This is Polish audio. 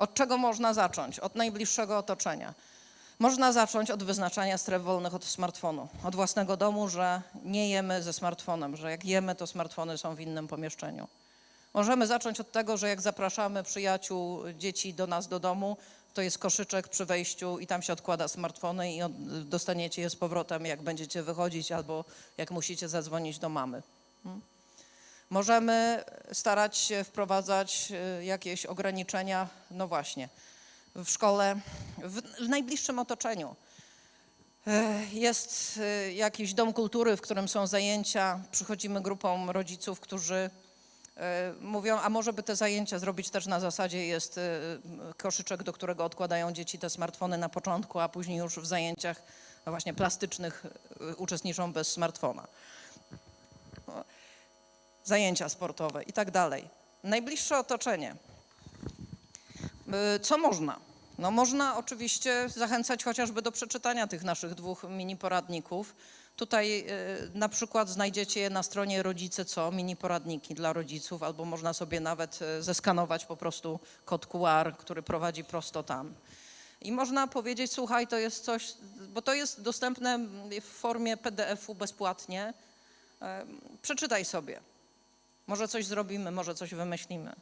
Od czego można zacząć? Od najbliższego otoczenia. Można zacząć od wyznaczania stref wolnych od smartfonu, od własnego domu, że nie jemy ze smartfonem, że jak jemy, to smartfony są w innym pomieszczeniu. Możemy zacząć od tego, że jak zapraszamy przyjaciół, dzieci do nas do domu, to jest koszyczek przy wejściu i tam się odkłada smartfony i dostaniecie je z powrotem, jak będziecie wychodzić albo jak musicie zadzwonić do mamy. Mm. Możemy starać się wprowadzać y, jakieś ograniczenia, no właśnie, w szkole, w, w najbliższym otoczeniu. E, Jest y, jakiś dom kultury, w którym są zajęcia. Przychodzimy grupą rodziców, którzy mówią, a może by te zajęcia zrobić też na zasadzie jest y, koszyczek, do którego odkładają dzieci te smartfony na początku, a później już w zajęciach no właśnie plastycznych y, uczestniczą bez smartfona. Zajęcia sportowe i tak dalej. Najbliższe otoczenie. Y, Co można? No można oczywiście zachęcać chociażby do przeczytania tych naszych dwóch mini poradników. Tutaj y, na przykład znajdziecie je na stronie Rodzice Co, mini poradniki dla rodziców, albo można sobie nawet y, zeskanować po prostu kod QR, który prowadzi prosto tam. I można powiedzieć, słuchaj, to jest coś, bo to jest dostępne w formie PDF-u bezpłatnie. Przeczytaj sobie. Może coś zrobimy, może coś wymyślimy.